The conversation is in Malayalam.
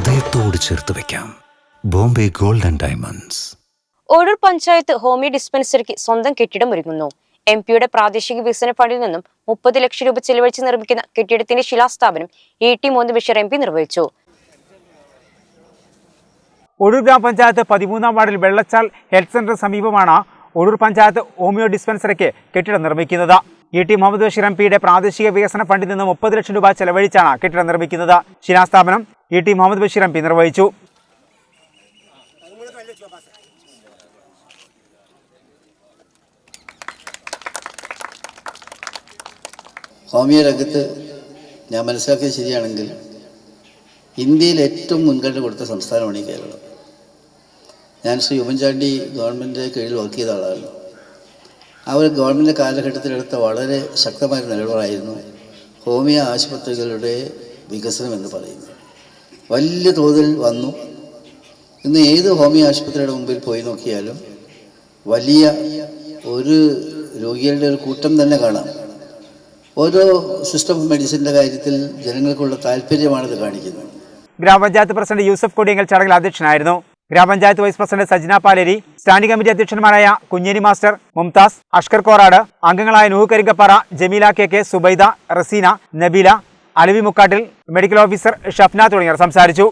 ഹൃദയത്തോട് ചേർത്ത് വെക്കാം. Bombay gold and diamonds. ഓരോ പഞ്ചായത്ത് ഹോമിയോ ഡിസ്പെൻസറിക്ക് സ്വന്തം കെട്ടിടം ഒരുങ്ങുന്നു. എം പിയുടെ പ്രാദേശിക വികസന ഫണ്ടിൽ നിന്നും മുപ്പത് ലക്ഷം രൂപ ചെലവഴിച്ച് നിർമ്മിക്കുന്ന കെട്ടിടത്തിന്റെ ശിലാസ്ഥാപനം E T Mohan Basheer M P നിർവഹിച്ചു. ഒഴൂർ ഗ്രാമപഞ്ചായത്ത് പതിമൂന്നാം വാർഡിൽ വെള്ളച്ചാൽ ഹെൽത്ത് സെന്റർ സമീപമാണ് ഒഴൂർ പഞ്ചായത്ത് ഹോമിയോ ഡിസ്പെൻസറിക്ക് കെട്ടിടം നിർമ്മിക്കുന്നത്. E T Muhammad Basheer M പിയുടെ പ്രാദേശിക വികസന ഫണ്ടിൽ നിന്ന് മുപ്പത് ലക്ഷം രൂപ ചെലവഴിച്ചാണ് കെട്ടിടം നിർമ്മിക്കുന്നത്. ശിലാസ്ഥാപനം E T Muhammad Basheer M P നിർവഹിച്ചു. ഹോമിയോ രംഗത്ത് ഞാൻ മനസ്സിലാക്കിയത് ശരിയാണെങ്കിൽ ഇന്ത്യയിൽ ഏറ്റവും മുൻഗണന കൊടുത്ത സംസ്ഥാനമാണ് ഈ കേരളം. ഞാൻ ശ്രീ ഉമ്മൻചാണ്ടി ഗവൺമെന്റ് കീഴിൽ വർക്ക് ചെയ്ത ആളാണ്. ആ ഒരു ഗവൺമെന്റ് കാലഘട്ടത്തിലെടുത്ത വളരെ ശക്തമായ നിലപാടായിരുന്നു ഹോമിയോ ആശുപത്രികളുടെ വികസനം എന്ന് പറയുന്നത്. വലിയ തോതിൽ വന്നു. ഇന്ന് ഏത് ഹോമിയോ ആശുപത്രിയുടെ മുമ്പിൽ പോയി നോക്കിയാലും വലിയ ഒരു രോഗികളുടെ ഒരു കൂട്ടം തന്നെ കാണാം. ഓരോ സിസ്റ്റം ഓഫ് മെഡിസിന്റെ കാര്യത്തിൽ ജനങ്ങൾക്കുള്ള താല്പര്യമാണിത് കാണിക്കുന്നത്. ഗ്രാമപഞ്ചായത്ത് പ്രസിഡന്റ് യൂസഫ് കൊടിയങ്കൽ ചടങ്ങിൽ അധ്യക്ഷനായിരുന്നു. ഗ്രാമപഞ്ചായത്ത് vice president Sajna Paleri standing committee അധ്യക്ഷന്മാരായ Kunjeri master Mumtaz Ashkar Korad അംഗങ്ങളായ Nooh Karinkappara Jameela K K Subaida Raseena Nabeela Alavi Mukkattil medical officer Shafna തുടങ്ങിയവർ സംസാരിച്ചു.